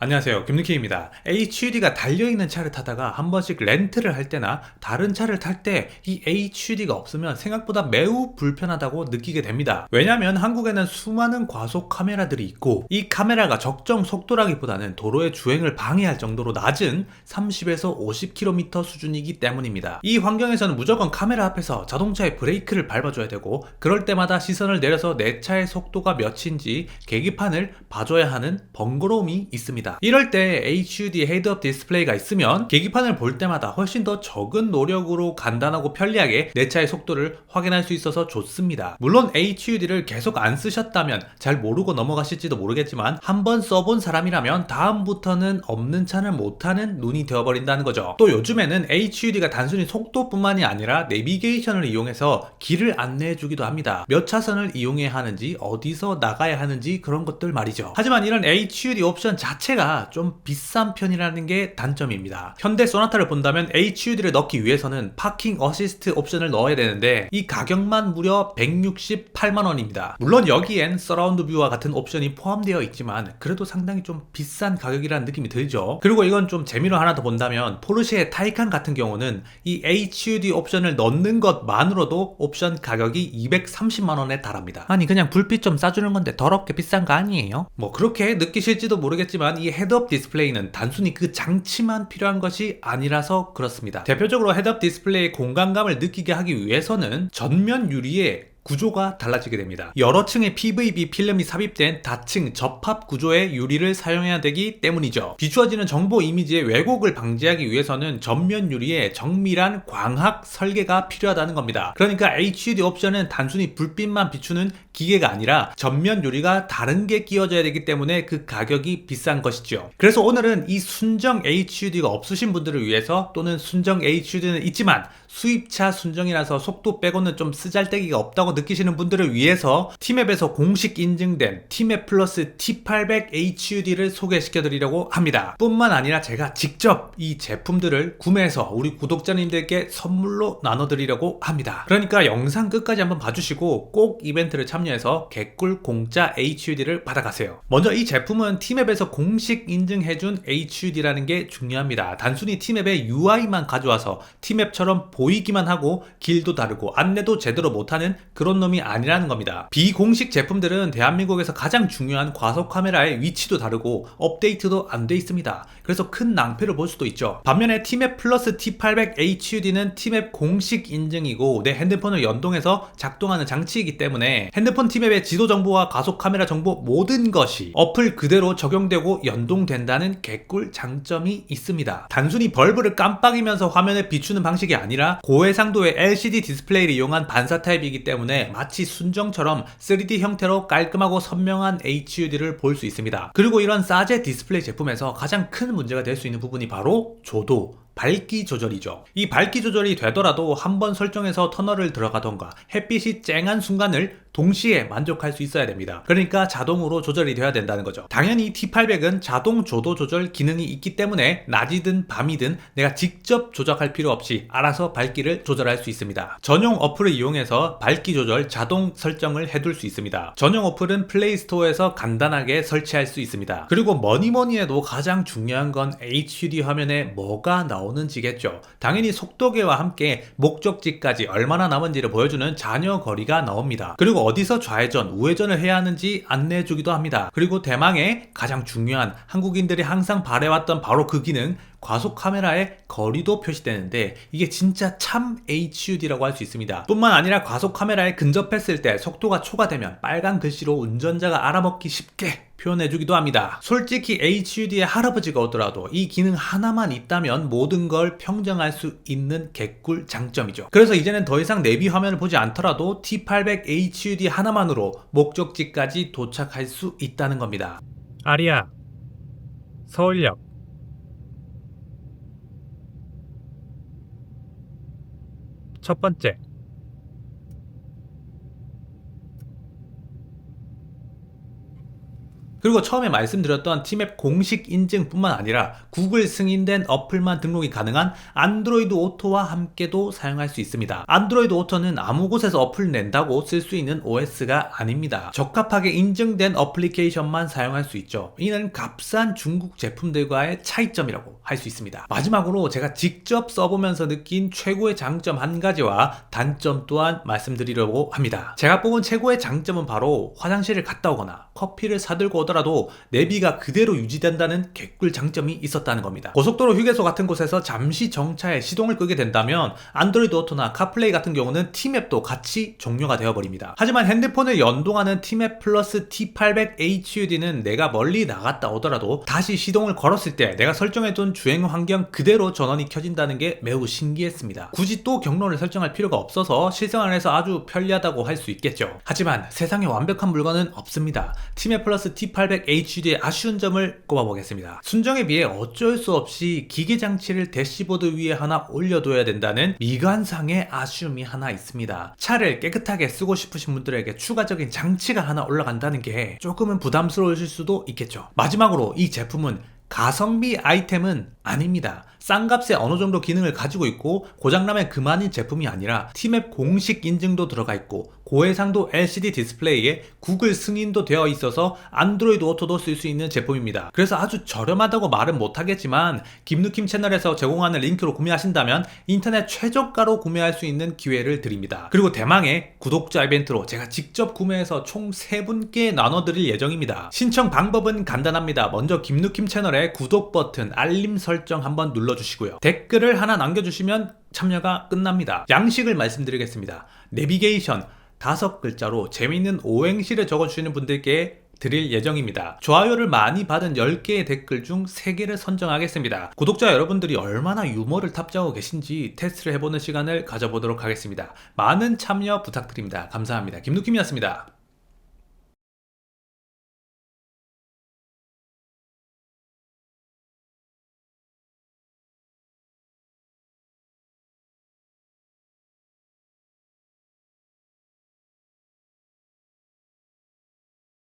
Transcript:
안녕하세요. 김抜키입니다. HUD가 달려있는 차를 타다가 한 번씩 렌트를 할 때나 다른 차를 탈 때 이 HUD가 없으면 생각보다 매우 불편하다고 느끼게 됩니다. 왜냐하면 한국에는 수많은 과속 카메라들이 있고 이 카메라가 적정 속도라기보다는 도로의 주행을 방해할 정도로 낮은 30에서 50km 수준이기 때문입니다. 이 환경에서는 무조건 카메라 앞에서 자동차의 브레이크를 밟아줘야 되고 그럴 때마다 시선을 내려서 내 차의 속도가 몇인지 계기판을 봐줘야 하는 번거로움이 있습니다. 이럴 때 HUD 헤드업 디스플레이가 있으면 계기판을 볼 때마다 훨씬 더 적은 노력으로 간단하고 편리하게 내 차의 속도를 확인할 수 있어서 좋습니다. 물론 HUD를 계속 안 쓰셨다면 잘 모르고 넘어가실지도 모르겠지만 한번 써본 사람이라면 다음부터는 없는 차는 못하는 눈이 되어버린다는 거죠. 또 요즘에는 HUD가 단순히 속도뿐만이 아니라 내비게이션을 이용해서 길을 안내해주기도 합니다. 몇 차선을 이용해야 하는지 어디서 나가야 하는지 그런 것들 말이죠. 하지만 이런 HUD 옵션 자체가 좀 비싼 편이라는 게 단점입니다. 현대 소나타를 본다면 HUD를 넣기 위해서는 파킹 어시스트 옵션을 넣어야 되는데 이 가격만 무려 168만 원입니다. 물론 여기엔 서라운드 뷰와 같은 옵션이 포함되어 있지만 그래도 상당히 좀 비싼 가격이라는 느낌이 들죠. 그리고 이건 좀 재미로 하나 더 본다면 포르쉐의 타이칸 같은 경우는 이 HUD 옵션을 넣는 것만으로도 옵션 가격이 230만 원에 달합니다. 아니 그냥 불빛 좀 싸주는 건데 더럽게 비싼 거 아니에요? 뭐 그렇게 느끼실지도 모르겠지만 이 헤드업 디스플레이는 단순히 그 장치만 필요한 것이 아니라서 그렇습니다. 대표적으로 헤드업 디스플레이의 공간감을 느끼게 하기 위해서는 전면 유리에 구조가 달라지게 됩니다. 여러 층의 PVB 필름이 삽입된 다층 접합 구조의 유리를 사용해야 되기 때문이죠. 비추어지는 정보 이미지의 왜곡을 방지하기 위해서는 전면 유리에 정밀한 광학 설계가 필요하다는 겁니다. 그러니까 HUD 옵션은 단순히 불빛만 비추는 기계가 아니라 전면 유리가 다른 게 끼워져야 되기 때문에 그 가격이 비싼 것이죠. 그래서 오늘은 이 순정 HUD가 없으신 분들을 위해서 또는 순정 HUD는 있지만 수입차 순정이라서 속도 빼고는 좀 쓰잘데기가 없다고 느끼시는 분들을 위해서 티맵에서 공식 인증된 티맵 플러스 T800 HUD를 소개시켜 드리려고 합니다. 뿐만 아니라 제가 직접 이 제품들을 구매해서 우리 구독자님들께 선물로 나눠 드리려고 합니다. 그러니까 영상 끝까지 한번 봐주시고 꼭 이벤트를 참여해서 개꿀 공짜 HUD를 받아가세요. 먼저 이 제품은 티맵에서 공식 인증해준 HUD라는 게 중요합니다. 단순히 티맵의 UI만 가져와서 티맵처럼 보이기만 하고 길도 다르고 안내도 제대로 못하는 그런 놈이 아니라는 겁니다. 비공식 제품들은 대한민국에서 가장 중요한 과속 카메라의 위치도 다르고 업데이트도 안 돼 있습니다. 그래서 큰 낭패를 볼 수도 있죠. 반면에 티맵 플러스 T800 HUD는 티맵 공식 인증이고 내 핸드폰을 연동해서 작동하는 장치이기 때문에 핸드폰 티맵의 지도 정보와 과속 카메라 정보 모든 것이 어플 그대로 적용되고 연동된다는 개꿀 장점이 있습니다. 단순히 벌브를 깜빡이면서 화면에 비추는 방식이 아니라 고해상도의 LCD 디스플레이를 이용한 반사 타입이기 때문에 마치 순정처럼 3D 형태로 깔끔하고 선명한 HUD를 볼 수 있습니다. 그리고 이런 사제 디스플레이 제품에서 가장 큰 문제가 될 수 있는 부분이 바로 조도, 밝기 조절이죠. 이 밝기 조절이 되더라도 한 번 설정해서 터널을 들어가던가 햇빛이 쨍한 순간을 동시에 만족할 수 있어야 됩니다. 그러니까 자동으로 조절이 돼야 된다는 거죠. 당연히 T800은 자동 조도 조절 기능이 있기 때문에 낮이든 밤이든 내가 직접 조작할 필요 없이 알아서 밝기를 조절할 수 있습니다. 전용 어플을 이용해서 밝기 조절 자동 설정을 해둘 수 있습니다. 전용 어플은 플레이스토어에서 간단하게 설치할 수 있습니다. 그리고 뭐니 뭐니 해도 가장 중요한 건 HUD 화면에 뭐가 나오는지겠죠. 당연히 속도계와 함께 목적지까지 얼마나 남은지를 보여주는 잔여 거리가 나옵니다. 그리고 어디서 좌회전, 우회전을 해야 하는지 안내해 주기도 합니다. 그리고 대망의 가장 중요한 한국인들이 항상 바래왔던 바로 그 기능, 과속 카메라의 거리도 표시되는데 이게 진짜 참 HUD라고 할 수 있습니다. 뿐만 아니라 과속 카메라에 근접했을 때 속도가 초과되면 빨간 글씨로 운전자가 알아먹기 쉽게 표현해주기도 합니다. 솔직히 HUD의 할아버지가 오더라도 이 기능 하나만 있다면 모든 걸 평정할 수 있는 개꿀 장점이죠. 그래서 이제는 더 이상 내비 화면을 보지 않더라도 T800 HUD 하나만으로 목적지까지 도착할 수 있다는 겁니다. 아리아 서울역 첫 번째 그리고 처음에 말씀드렸던 티맵 공식 인증뿐만 아니라 구글 승인된 어플만 등록이 가능한 안드로이드 오토와 함께도 사용할 수 있습니다. 안드로이드 오토는 아무 곳에서 어플 낸다고 쓸 수 있는 OS가 아닙니다. 적합하게 인증된 어플리케이션만 사용할 수 있죠. 이는 값싼 중국 제품들과의 차이점이라고 할 수 있습니다. 마지막으로 제가 직접 써보면서 느낀 최고의 장점 한 가지와 단점 또한 말씀드리려고 합니다. 제가 뽑은 최고의 장점은 바로 화장실을 갔다 오거나 커피를 사들고 오더라도 하더라도 내비가 그대로 유지된다는 개꿀 장점이 있었다는 겁니다. 고속도로 휴게소 같은 곳에서 잠시 정차해 시동을 끄게 된다면 안드로이드 오토나 카플레이 같은 경우는 티맵도 같이 종료가 되어버립니다. 하지만 핸드폰을 연동하는 티맵 플러스 T800HUD는 내가 멀리 나갔다 오더라도 다시 시동을 걸었을 때 내가 설정해둔 주행 환경 그대로 전원이 켜진다는 게 매우 신기했습니다. 굳이 또 경로를 설정할 필요가 없어서 실생활에서 아주 편리하다고 할 수 있겠죠. 하지만 세상에 완벽한 물건은 없습니다. 티맵 플러스 T800 2800HD의 아쉬운 점을 꼽아보겠습니다. 순정에 비해 어쩔 수 없이 기계 장치를 대시보드 위에 하나 올려둬야 된다는 미관상의 아쉬움이 하나 있습니다. 차를 깨끗하게 쓰고 싶으신 분들에게 추가적인 장치가 하나 올라간다는 게 조금은 부담스러우실 수도 있겠죠. 마지막으로 이 제품은 가성비 아이템은 아닙니다. 싼 값에 어느 정도 기능을 가지고 있고 고장나면 그만인 제품이 아니라 티맵 공식 인증도 들어가 있고 고해상도 LCD 디스플레이에 구글 승인도 되어 있어서 안드로이드 오토도 쓸 수 있는 제품입니다. 그래서 아주 저렴하다고 말은 못하겠지만 김누킴 채널에서 제공하는 링크로 구매하신다면 인터넷 최저가로 구매할 수 있는 기회를 드립니다. 그리고 대망의 구독자 이벤트로 제가 직접 구매해서 총 3분께 나눠드릴 예정입니다. 신청 방법은 간단합니다. 먼저 김누킴 채널의 구독 버튼, 알림 설정 한번 눌러주시고요. 댓글을 하나 남겨주시면 참여가 끝납니다. 양식을 말씀드리겠습니다. 내비게이션 다섯 글자로 재미있는 오행시를 적어주시는 분들께 드릴 예정입니다. 좋아요를 많이 받은 10개의 댓글 중 3개를 선정하겠습니다. 구독자 여러분들이 얼마나 유머를 탑재하고 계신지 테스트를 해보는 시간을 가져보도록 하겠습니다. 많은 참여 부탁드립니다. 감사합니다. 김누킴이었습니다.